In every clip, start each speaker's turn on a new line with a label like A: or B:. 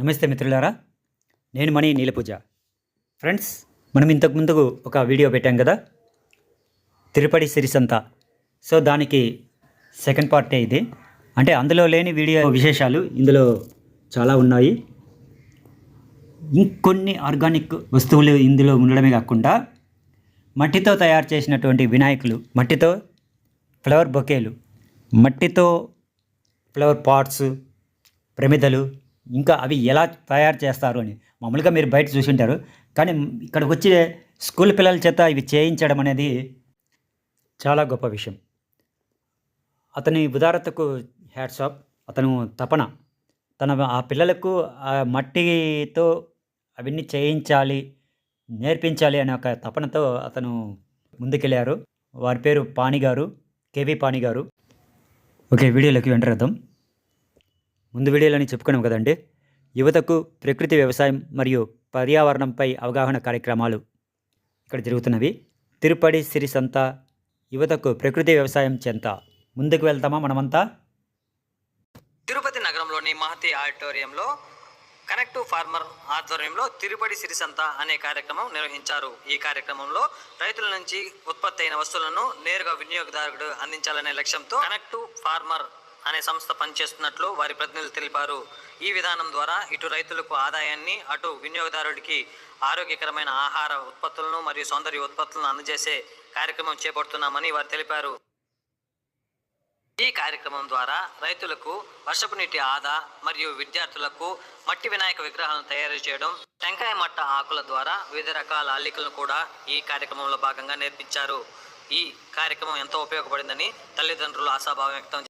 A: నమస్తే మిత్రులారా నేను మణి నీలపూజ ఫ్రెండ్స్ మనం ఇంతకు ముందుకు ఒక వీడియో పెట్టాం కదా తిరుపతి సిరిసంత సో దానికి సెకండ్ పార్టే ఇది అంటే అందులో లేని వీడియో విశేషాలు ఇందులో చాలా ఉన్నాయి ఇంకొన్ని ఆర్గానిక్ వస్తువులు ఇందులో ఉండడమే కాకుండా మట్టితో తయారు చేసినటువంటి వినాయకులు మట్టితో ఫ్లవర్ బొకేలు మట్టితో ఫ్లవర్ పాట్స్ ప్రమిదలు ఇంకా అవి ఎలా తయారు చేస్తారు అని మామూలుగా మీరు బయట చూసింటారు కానీ ఇక్కడికి వచ్చి స్కూల్ పిల్లల చేత ఇవి చేయించడం అనేది చాలా గొప్ప విషయం అతని ఉదారతకు హ్యాట్సాప్ అతను తపన తన ఆ పిల్లలకు ఆ మట్టితో అవన్నీ చేయించాలి నేర్పించాలి అనే ఒక తపనతో అతను ముందుకెళ్ళారు వారి పేరు పాణి గారు కేవీ పాణి గారు ఓకే వీడియోలోకి వెంటరేద్దాం ముందు వీడియోలోని చెప్పుకున్నాం కదండి యువతకు ప్రకృతి వ్యవసాయం మరియు పర్యావరణంపై అవగాహన కార్యక్రమాలు ఇక్కడ జరుగుతున్నవి తిరుపతి సిరిసంత యువతకు ప్రకృతి వ్యవసాయం చెంత ముందుకు వెళ్తామా మనమంతా
B: తిరుపతి నగరంలోని మహతి ఆడిటోరియంలో కనెక్టివ్ ఫార్మర్ ఆధ్వర్యంలో తిరుపతి సిరిసంత అనే కార్యక్రమం నిర్వహించారు ఈ కార్యక్రమంలో రైతుల నుంచి ఉత్పత్తి అయిన వస్తువులను నేరుగా వినియోగదారుడు అందించాలనే లక్ష్యంతో కనెక్టివ్ ఫార్మర్ అనే సంస్థ పనిచేస్తున్నట్లు వారి ప్రతినిధులు తెలిపారు ఈ విధానం ద్వారా ఇటు రైతులకు ఆదాయాన్ని అటు వినియోగదారుడికి ఆరోగ్యకరమైన ఆహార ఉత్పత్తులను మరియు సౌందర్య ఉత్పత్తులను అందజేసే కార్యక్రమం చేపడుతున్నామని వారు తెలిపారు ఈ కార్యక్రమం ద్వారా రైతులకు వర్షపు నీటి ఆదా మరియు విద్యార్థులకు మట్టి వినాయక విగ్రహాలను తయారు చేయడం టెంకాయ మట్ట ఆకుల ద్వారా వివిధ రకాల అల్లికలను కూడా ఈ కార్యక్రమంలో భాగంగా నేర్పించారు ఈ కార్యక్రమం ఎంతో ఉపయోగపడిందని తల్లిదండ్రులు ఆశాభావం వ్యక్తం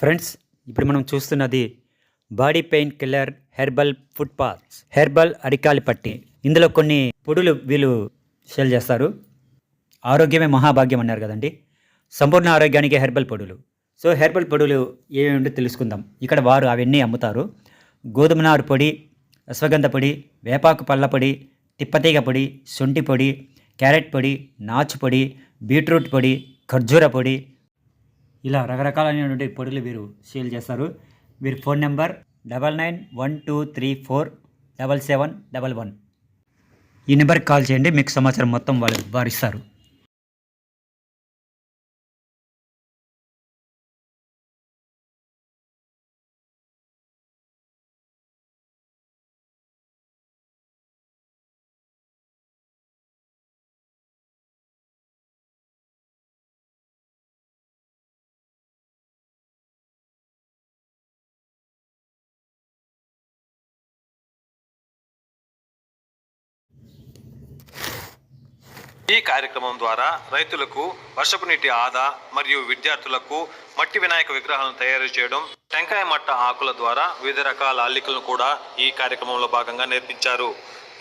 A: ఫ్రెండ్స్ ఇప్పుడు మనం చూస్తున్నది body pain killer herbal foot pads herbal అరికాలి పట్టి ఇందులో కొన్ని పొడులు వీళ్ళు సేల్ చేస్తారు ఆరోగ్యమే మహాభాగ్యం అన్నారు కదండి సంపూర్ణ ఆరోగ్యానికి హెర్బల్ పొడులు సో హెర్బల్ పొడులు ఏమేమిటో తెలుసుకుందాం ఇక్కడ వారు అవన్నీ అమ్ముతారు గోధుమ నారు పొడి అశ్వగంధ పొడి వేపాకు పళ్ళ పొడి తిప్పతీగ పొడి శొంఠి పొడి క్యారెట్ పొడి నాచు పొడి బీట్రూట్ పొడి ఖర్జూర పొడి ఇలా రకరకాలైనటువంటి పొడులు వీరు సేల్ చేస్తారు వీరి phone number double nine one two three four double seven double one ఈ నెంబర్కి కాల్ చేయండి మీకు సమాచారం మొత్తం వాళ్ళు వారిస్తారు
C: ఈ కార్యక్రమం ద్వారా రైతులకు వర్షపు నీటి ఆదా మరియు విద్యార్థులకు మట్టి వినాయక విగ్రహాలను తయారు చేయడం టెంకాయ మట్ట ఆకుల ద్వారా వివిధ రకాల అల్లికలను కూడా ఈ కార్యక్రమంలో భాగంగా నేర్పించారు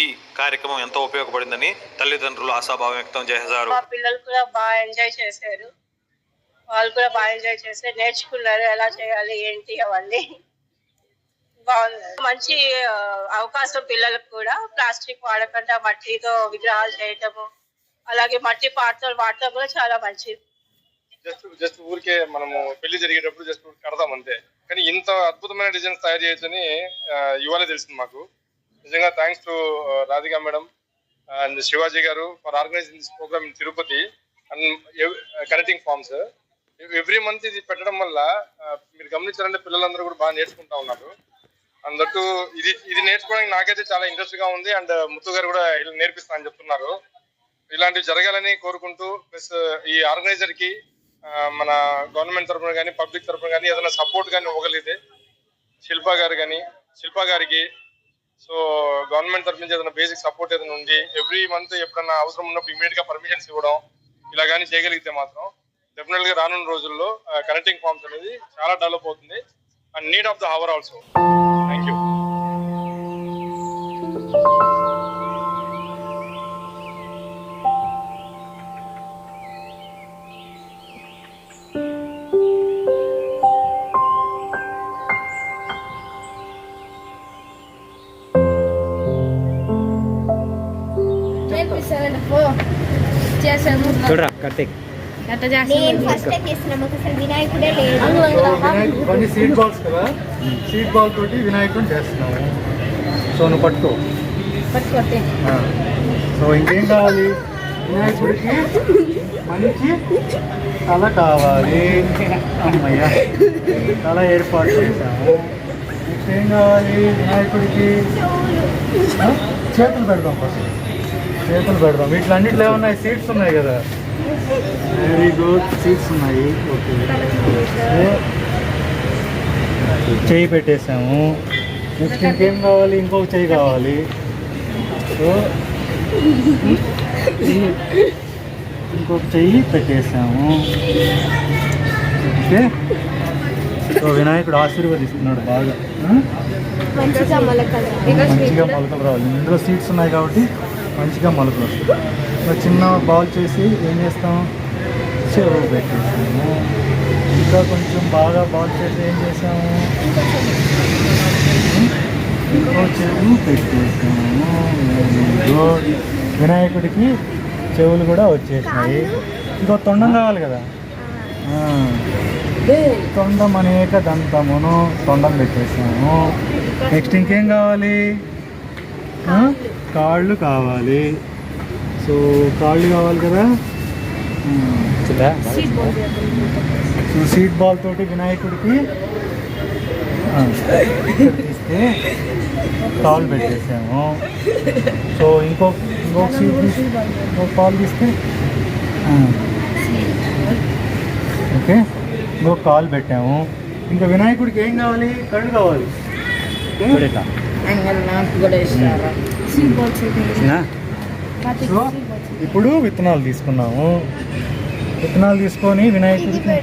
C: ఈ కార్యక్రమం ఎంతో ఉపయోగపడిందని తల్లిదండ్రులు ఆశాభావం వ్యక్తం చేశారు
D: పిల్లలు కూడా బాగా ఎంజాయ్ చేశారు వాళ్ళు కూడా బాగా ఎంజాయ్ చేశారు నేర్చుకున్నారు ఎలా చేయాలి ఏంటి అవన్నీ బాగుంది మంచి అవకాశం పిల్లలకు కూడా ప్లాస్టిక్ వాడకుండా మట్టితో విగ్రహాలు చేయటము అలాగే మట్టి పాత్రలు వాడటం కూడా చాలా మంచిది
E: జస్ట్ జస్ట్ ఊరికే మనము పెళ్లి జరిగేటప్పుడు జస్ట్ కడదాం అంతే కానీ ఇంత అద్భుతమైన డిజైన్స్ తయారు చేయొచ్చని ఇవాళ తెలిసింది మాకు నిజంగా thanks to Radhika madam and Shivaji garu for organizing this program in Tirupati and connecting farms every month ఇది పెట్టడం వల్ల మీరు గమనించారంటే పిల్లలందరూ కూడా బాగా నేర్చుకుంటా ఉన్నారు అందుకు ఇది ఇది నేర్చుకోవడానికి నాకైతే చాలా ఇంట్రెస్ట్ గా ఉంది అండ్ ముత్తు గారు కూడా నేర్పిస్తా అని చెప్తున్నారు ఇలాంటివి జరగాలని కోరుకుంటూ ప్లస్ ఈ ఆర్గనైజర్ కి మన గవర్నమెంట్ తరఫున కానీ పబ్లిక్ తరఫున కానీ ఏదైనా సపోర్ట్ కానీ ఇవ్వగలిగితే శిల్ప గారు కానీ శిల్ప గారికి సో గవర్నమెంట్ తరఫు నుంచి ఏదైనా బేసిక్ సపోర్ట్ ఏదైనా ఉంది ఎవ్రీ మంత్ ఎప్పుడన్నా అవసరం ఉన్నప్పుడు ఇమీడియట్ గా పర్మిషన్స్ ఇవ్వడం ఇలా కానీ చేయగలిగితే మాత్రం డెఫినెట్ గా రానున్న రోజుల్లో కనెక్టింగ్ ఫార్మ్స్ అనేది చాలా డెవలప్ అవుతుంది and need of the hour
F: also thank you
A: చూడరా కార్తీక్
G: నేను
H: బాల్స్ తోటి చేస్తున్నాము సో వినాయకుడికి తల కావాలి అమ్మయ్యా తల ఏర్పాటు చేశాము ఏం కావాలి వినాయకుడికి చేతులు పెడదాం ఫస్ట్ చేతులు పెడదాం వీటిలో అన్నిట్లో ఏమన్నాయి సీట్స్ ఉన్నాయి కదా వెరీ గుడ్ సీట్స్ ఉన్నాయి ఓకే చేయి పెట్టేసాము నెక్స్ట్ ఇంకేం కావాలి ఇంకొక చేయి కావాలి సో ఇంకొక చెయ్యి పెట్టేసాము ఓకే సో వినాయకుడు ఆశీర్వదిస్తున్నాడు బాగా
G: మంచిగా మొలకలు
H: రావాలి ఇందులో సీట్స్ ఉన్నాయి కాబట్టి మంచిగా మొలకలు వస్తాయి చిన్న బౌల్ చేసి ఏం చేస్తాం చెరువు పెట్టేసాము ఇంకా కొంచెం బాగా బౌల్ చేసి ఏం చేసాము ఇంకో చెరువు పెట్టేస్తాము వినాయకుడికి చెవులు కూడా వచ్చేసినాయి ఇంకో తొండం కావాలి కదా తొండం అనేక దంతమును తొండం పెట్టేసాము నెక్స్ట్ ఇంకేం కావాలి ಕಾಲ್ ಬೇಕಾ ಸೋ ಕಾಲ್ కావాలి ಕರಾ ಮ್ಮ್ ಇಲ್ಲ ಸೀಟ್ ಬಾಲ್ ದೆ ಆ ಸೋ ಸೀಟ್ ಬಾಲ್ ತೋಟೆ ವಿನಾಯಕುಡಿಕ್ಕೆ ಆ ಇಷ್ಟೆ ಕಾಲ್ ಬೆಟ್ಟೇಶಾವು ಸೋ ಇಂಕೋ ಗೋಸಿ ಟೋ ಪಾಲ್ ಇಷ್ಟೆ ಆ ಓಕೆ ಗೋ ಕಾಲ್ ಬೆಟ್ಟೆವು ಇಂಗೆ ವಿನಾಯಕುಡಿಕ್ಕೆ ಏನ್ కావాలి ಕರಳ್
A: కావాలి
F: ಹೇಳಿ ತಂಗಲ್ ನಾನ್
H: ಗುಡೇಶಾ ఇప్పుడు విత్తనాలు తీసుకున్నాము విత్తనాలు తీసుకొని వినాయకుడికి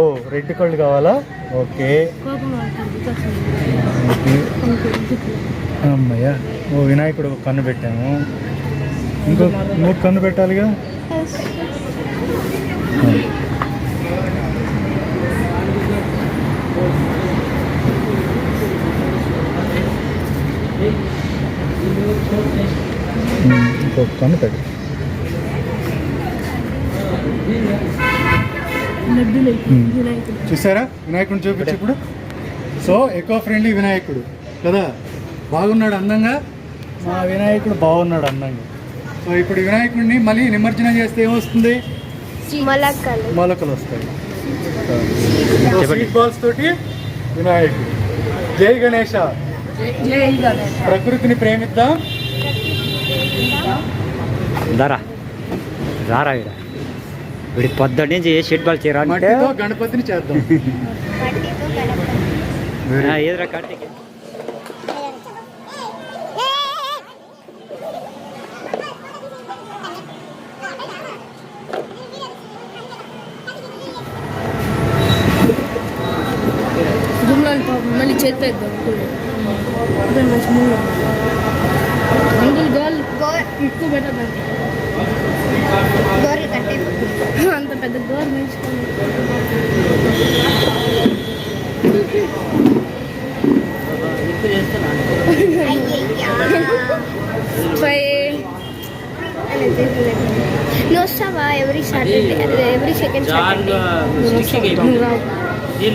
H: ఓ రెడ్ కళ్ళు కావాలా ఓకే అమ్మయ్యా ఓ వినాయకుడు కన్ను పెట్టాము ఇంకో మూడు కన్ను పెట్టాలిగా చూసారా వినాయకుడిని చూపించి ఇప్పుడు సో ఎకో ఫ్రెండ్లీ వినాయకుడు కదా బాగున్నాడు అందంగా మా వినాయకుడు బాగున్నాడు అందంగా సో ఇప్పుడు వినాయకుడిని మళ్ళీ నిమజ్జనం చేస్తే ఏమొస్తుంది
G: మొలకలు
H: వస్తాయి బాల్స్ తోటి వినాయకుడు జై గణేష ప్రకృతిని ప్రేమిద్దాం
A: ధర రారా వీడ వీడి పొద్దున్న నుంచి ఏ షెడ్ బాల్ చేయరా
H: గణపతిని చేద్దాం
A: ఏదిరా కార్తీక్
F: మళ్ళీ చేద్దాం ట్రై
G: నువ్వు వస్తావా every Saturday every second Saturday
F: నువ్వు రావు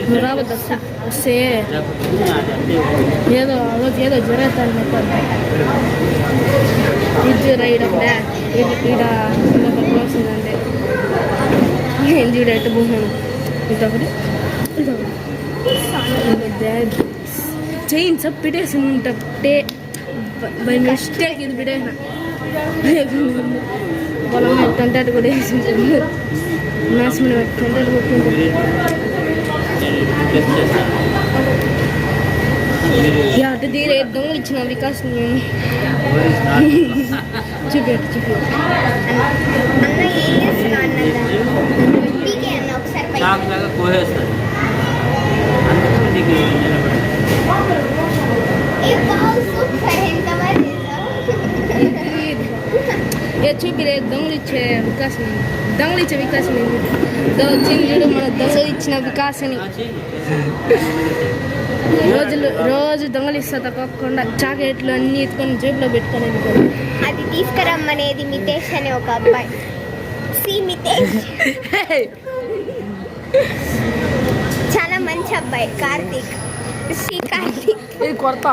F: నువ్వు రావద్దు అసలు. వస్తే ఏదో ఆ రోజు ఏదో జరుగుతాను చెప్పండి ఇది రైడ్ ఒకటే ఈడ ఈడ ఒక క్లాస్ ఉందంటే నేను చూడ ఎట్టు పోసాను ఇదొకటి ఇదొకటి చైన్ సబ్ పెట్టేసి ఉంటే బై మిస్టేక్ ఇది బిడేసిన పొలం పెట్టుకుంటే అది కూడా వేసింటారు నాశనం పెట్టుకుంటే అది కొట్టింటారు అటు తీరు ఎద్దాం ఇచ్చిన వికాస్ నేను
G: చూపించు చూపించు అందుకని నీకు
F: నిలబడి చూపిరే దొంగలు ఇచ్చే వికాసం దొంగలు ఇచ్చే వికాసం చూడు మన దశ ఇచ్చిన వికాసని రోజులు రోజు దొంగలు ఇస్తా తప్పకుండా చాకెట్లు అన్నీ ఎత్తుకొని జేబులో పెట్టుకొని
G: అది తీసుకురమ్మనేది మితేష్ అనే ఒక అబ్బాయి సి మితేష్ చాలా మంచి అబ్బాయి కార్తీక్ సి కార్తీక్
F: ఇది
G: కొరత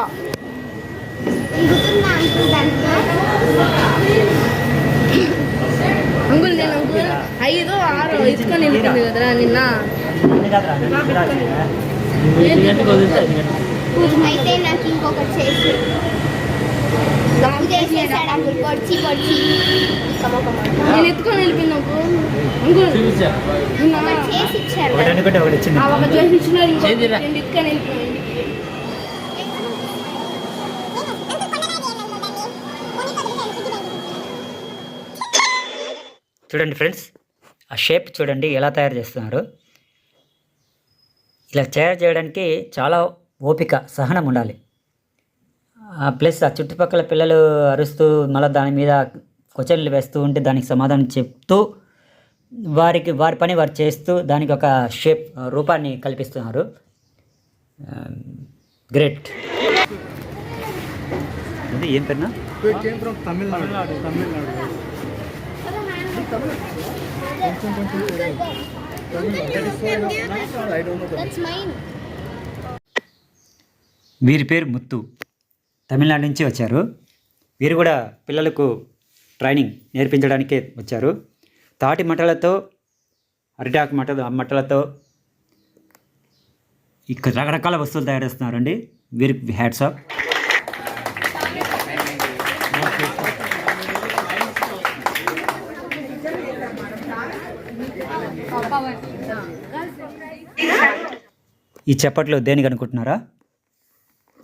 F: అంగుల్ నేను అంకుల్ ఐదో ఆరో ఇచ్చుకొని నిలిపింది నిన్న
G: అయితే నాకు ఇంకొకటి చేసి
F: నేను ఎత్తుకొని వెళ్ళిపోయింది అంకుల్
G: చేసి ఇచ్చారు
F: చేసి ఇచ్చినారు ఇంకొకటి ఎత్తుకొని వెళ్ళిపోయింది
A: చూడండి ఫ్రెండ్స్ ఆ షేప్ చూడండి ఎలా తయారు చేస్తున్నారు ఇలా తయారు చేయడానికి చాలా ఓపిక సహనం ఉండాలి ప్లస్ ఆ చుట్టుపక్కల పిల్లలు అరుస్తూ మళ్ళీ దాని మీద క్వశ్చన్లు వేస్తూ ఉంటే దానికి సమాధానం చెప్తూ వారికి వారి పని వారు చేస్తూ దానికి ఒక షేప్ రూపాన్ని కల్పిస్తున్నారు గ్రేట్ ఏం పేరునా
H: తమిళనాడు తమిళనాడు
A: వీరి పేరు ముత్తు తమిళనాడు నుంచి వచ్చారు వీరు కూడా పిల్లలకు ట్రైనింగ్ నేర్పించడానికే వచ్చారు తాటి మటలతో అరిటాకు మటలు మటలతో ఇక్కడ రకరకాల వస్తువులు తయారు చేస్తున్నారండి వీరికి హ్యాట్సాప్ ఈ చప్పట్లు దేనికి అనుకుంటున్నారా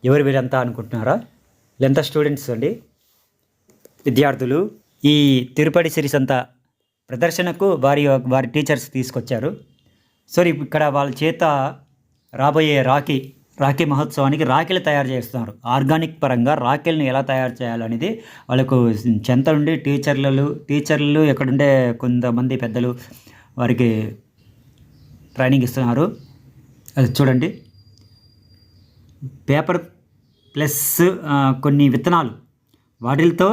A: ఎవరు వీరంతా అనుకుంటున్నారా లెంత స్టూడెంట్స్ అండి విద్యార్థులు ఈ తిరుపతి సిరీస్ అంతా ప్రదర్శనకు వారి వారి టీచర్స్ తీసుకొచ్చారు సో ఇక్కడ వాళ్ళ చేత రాబోయే రాఖీ రాఖీ మహోత్సవానికి రాఖీలు తయారు చేస్తున్నారు ఆర్గానిక్ పరంగా రాఖీలను ఎలా తయారు చేయాలనేది వాళ్ళకు చెంత నుండి టీచర్లు టీచర్లు ఎక్కడుండే కొంతమంది పెద్దలు వారికి ట్రైనింగ్ ఇస్తున్నారు అది చూడండి పేపర్ ప్లస్ కొన్ని విత్తనాలు వాటిలతో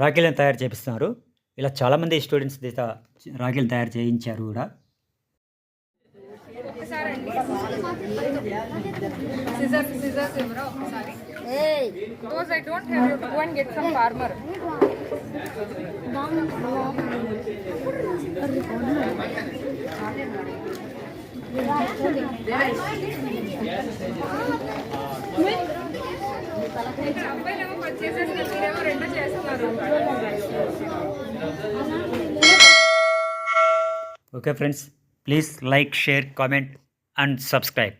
A: రాఖీలను తయారు చేపిస్తున్నారు ఇలా చాలామంది స్టూడెంట్స్ రాఖీలు తయారు చేయించారు కూడా Okay friends, please like, share, comment and subscribe.